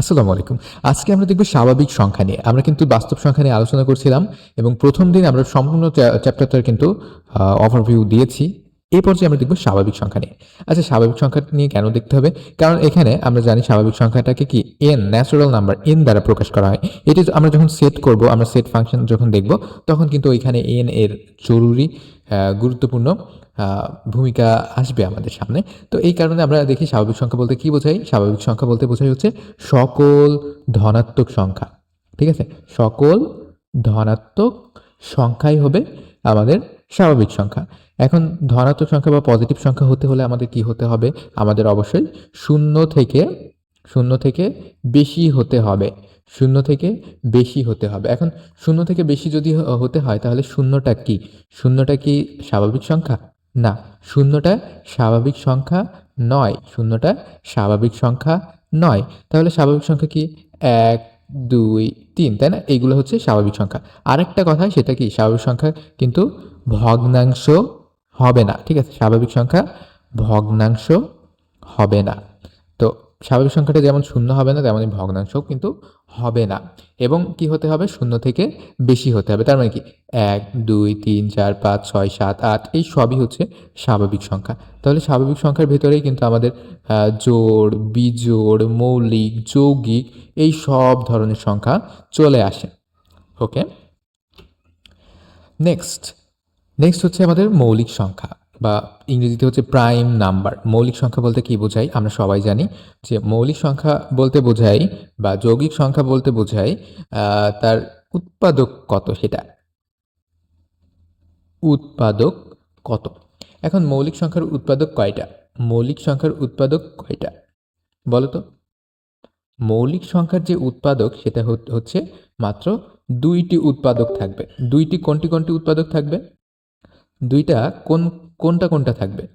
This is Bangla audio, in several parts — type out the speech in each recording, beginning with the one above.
আসসালামু আলাইকুম। আজকে আমরা দেখব স্বাভাবিক সংখ্যা নিয়ে। আমরা কিন্তু বাস্তব সংখ্যা নিয়ে আলোচনা করছিলাম এবং প্রথম দিন আমরা সম্পূর্ণ চ্যাপ্টারটার কিন্তু ওভারভিউ দিয়েছি। এই পর্যায়ে আমরা দেখব স্বাভাবিক সংখ্যা নিয়ে। আচ্ছা স্বাভাবিক সংখ্যা নিয়ে কেন দেখতে হবে? কারণ এখানে আমরা জানি স্বাভাবিক সংখ্যাটাকে কি এন ন্যাচারাল নাম্বার এন দ্বারা প্রকাশ করা হয়। এটি আমরা যখন সেট করব, আমরা সেট ফাংশন যখন দেখব, তখন কিন্তু ওইখানে এন এর জরুরি গুরুত্বপূর্ণ ভূমিকা আসবে আমাদের সামনে। তো এই কারণে আমরা দেখি স্বাভাবিক সংখ্যা বলতে কি বোঝাই? স্বাভাবিক সংখ্যা বলতে বোঝাই হচ্ছে সকল ধনাত্মক সংখ্যা। ঠিক আছে? সকল ধনাত্মক সংখ্যাই হবে আমাদের স্বাভাবিক সংখ্যা। এখন ধনাত্মক সংখ্যা বা পজিটিভ সংখ্যা হতে হলে আমাদের কি হতে হবে? আমাদের অবশ্যই শূন্য থেকে শূন্য থেকে বেশি হতে হবে। শূন্য থেকে বেশি হতে হবে। এখন শূন্য থেকে বেশি যদি হতে হয় তাহলে শূন্যটা কি? শূন্যটা কি স্বাভাবিক সংখ্যা? না, শূন্যটা স্বাভাবিক সংখ্যা নয়। শূন্যটা স্বাভাবিক সংখ্যা নয়। তাহলে স্বাভাবিক সংখ্যা কি? এক দুই, তিন, তাই না? এইগুলো হচ্ছে স্বাভাবিক সংখ্যা। আরেকটা কথা সেটা কি? স্বাভাবিক সংখ্যা কিন্তু ভগ্নাংশ হবে না। ঠিক আছে? স্বাভাবিক সংখ্যা ভগ্নাংশ হবে না। স্বাভাবিক সংখ্যাটা যেমন শূন্য হবে না, তেমনই ভগ্নাংশও কিন্তু হবে না। এবং কি হতে হবে? শূন্য থেকে বেশি হতে হবে। তার মানে কি? এক, দুই, তিন, চার, পাঁচ, ছয়, সাত, আট, এই সবই হচ্ছে স্বাভাবিক সংখ্যা। তাহলে স্বাভাবিক সংখ্যার ভেতরেই কিন্তু আমাদের জোড়, বিজোড়, মৌলিক, যৌগিক এই সব ধরনের সংখ্যা চলে আসে। ওকে? নেক্সট নেক্সট হচ্ছে আমাদের মৌলিক সংখ্যা। বা ইংরেজিতে হচ্ছে প্রাইম নাম্বার মৌলিক সংখ্যা বলতে কি বোঝাই আমরা সবাই জানি, যে মৌলিক সংখ্যা বলতে বোঝাই বা যৌগিক সংখ্যা বলতে বোঝাই তার উৎপাদক কত সেটা? উৎপাদক কত? এখন মৌলিক সংখ্যার উৎপাদক কয়টা? মৌলিক সংখ্যার উৎপাদক কয়টা? বলো তো। মৌলিক সংখ্যার যে উৎপাদক সেটা হচ্ছে মাত্র দুইটি উৎপাদক থাকবে। দুইটি কোনটি কোনটি উৎপাদক থাকবে? দুইটা কোন, কোনটা কোনটা থাকবে?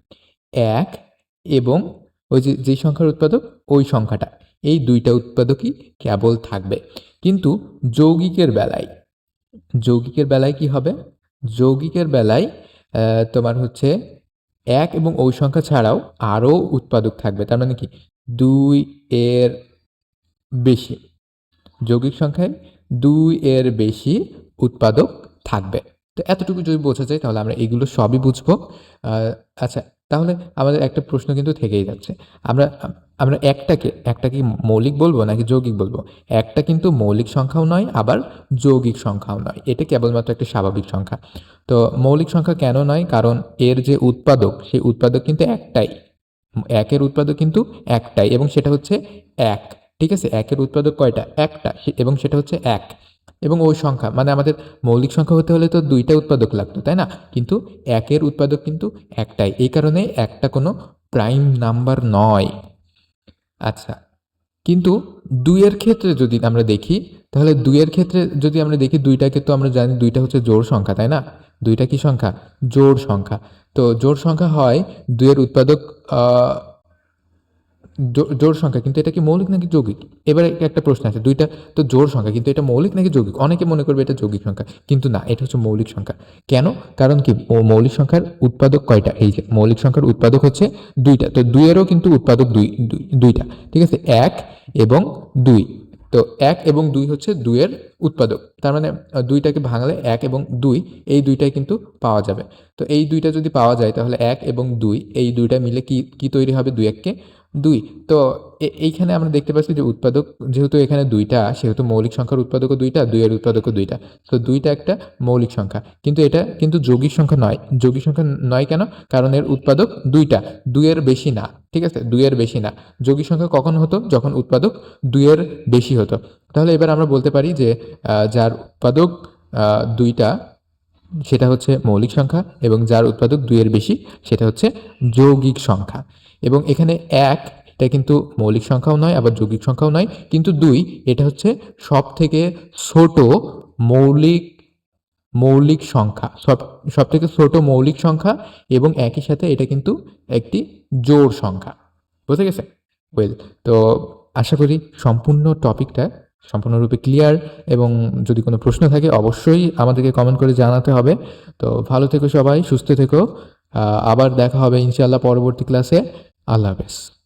এক এবং ওই যে যেই সংখ্যার উৎপাদক, ওই সংখ্যাটা। এই দুইটা উৎপাদকই কেবল থাকবে। কিন্তু যৌগিকের বেলায় যৌগিকের বেলায় কি হবে? যৌগিকের বেলায় তোমার হচ্ছে এক এবং ওই সংখ্যা ছাড়াও আরও উৎপাদক থাকবে। তার মানে কি? দুই এর বেশি। যৌগিক সংখ্যায় দুই এর বেশি উৎপাদক থাকবে। তো এতটুকু যদি বোঝা যায়, তাহলে আমরা এগুলো সবই বুঝব। আচ্ছা তাহলে আমাদের একটা প্রশ্ন কিন্তু থেকেই যাচ্ছে। আমরা আমরা একটাকে, একটা কি মৌলিক বলব নাকি যৌগিক বলব? একটা কিন্তু মৌলিক সংখ্যাও নয়, আবার যৌগিক সংখ্যাও নয়। এটা কেবলমাত্র একটা স্বাভাবিক সংখ্যা। তো মৌলিক সংখ্যা কেন নয়? কারণ এর যে উৎপাদক, সেই উৎপাদক কিন্তু একটাই। একের উৎপাদক কিন্তু একটাই এবং সেটা হচ্ছে এক। ঠিক আছে? একের উৎপাদক কয়টা? একটা। এবং সেটা হচ্ছে এক। এবং ওই সংখ্যা মানে আমাদের মৌলিক সংখ্যা হতে হলে তো দুইটা উৎপাদক লাগতো, তাই না? কিন্তু একের উৎপাদক কিন্তু একটাই, এই কারণে একটা কোনো প্রাইম নাম্বার নয়। আচ্ছা কিন্তু দুইয়ের ক্ষেত্রে যদি আমরা দেখি, তাহলে দুইয়ের ক্ষেত্রে যদি আমরা দেখি দুইটাকে, তো আমরা জানি দুইটা হচ্ছে জোড় সংখ্যা, তাই না? দুইটা কি সংখ্যা? জোড় সংখ্যা। তো জোড় সংখ্যা হয় দুইয়ের উৎপাদক আহ, জো- সংখ্যা কিন্তু এটা কি মৌলিক নাকি যৌগিক? এবারে একটা প্রশ্ন আছে দুইটা তো জোর সংখ্যা কিন্তু এটা মৌলিক নাকি যৌগিক? অনেকে মনে করবে এটা যৌগিক সংখ্যা কিন্তু না এটা হচ্ছে মৌলিক সংখ্যা। কেন? কারণ কি ও মৌলিক সংখ্যার উৎপাদক কয়টা? এই যে মৌলিক সংখ্যার উৎপাদক হচ্ছে দুইটা তো দুইয়েরও কিন্তু উৎপাদক দুই- দুইটা ঠিক আছে? এক এবং দুই তো এক এবং দুই হচ্ছে দুইয়ের উৎপাদক তার মানে দুইটাকে ভাঙলে এক এবং দুই এই দুইটাই কিন্তু পাওয়া যাবে। তো এই দুইটা যদি পাওয়া যায় তাহলে এক এবং দুই এই দুইটা মিলে কি কি তৈরি হবে? দুই এককে দুই, তো এইখানে আমরা দেখতে পাচ্ছি যে উৎপাদক যেহেতু এখানে দুইটা, সেহেতু মৌলিক সংখ্যার উৎপাদকও দুইটা, দুইয়ের উৎপাদকও দুইটা। তো দুইটা একটা মৌলিক সংখ্যা। কিন্তু এটা কিন্তু যৌগিক সংখ্যা নয়। যৌগিক সংখ্যা নয় কেন? কারণ এর উৎপাদক দুইটা। দুইয়ের বেশি না, ঠিক আছে? দুইয়ের বেশি না। যৌগিক সংখ্যা কখন হতো? যখন উৎপাদক দুইয়ের বেশি হতো। তাহলে এবার আমরা বলতে পারি যে যার উৎপাদক দুইটা সেটা হচ্ছে মৌলিক সংখ্যা এবং যার উৎপাদক দুইয়ের বেশি, সেটা হচ্ছে যৌগিক সংখ্যা। এবং এখানে এক, এটা কিন্তু মৌলিক সংখ্যাও নয়, আবার যৌগিক সংখ্যাও নয়, কিন্তু দুই, এটা হচ্ছে সব থেকে ছোট মৌলিক মৌলিক সংখ্যা। সব সব থেকে ছোট মৌলিক সংখ্যা এবং একই সাথে এটা কিন্তু একটি জোড় সংখ্যা। বুঝে গেছে ওয়েল তো আশা করি সম্পূর্ণ টপিকটা সম্পূর্ণরূপে ক্লিয়ার এবং যদি কোনো প্রশ্ন থাকে, অবশ্যই আমাদেরকে কমেন্ট করে জানাতে হবে। তো ভালো থেকো সবাই, সুস্থ থেকো। আবার দেখা হবে ইনশাআল্লাহ পরবর্তী ক্লাসে আল্লাহ হাফেজ।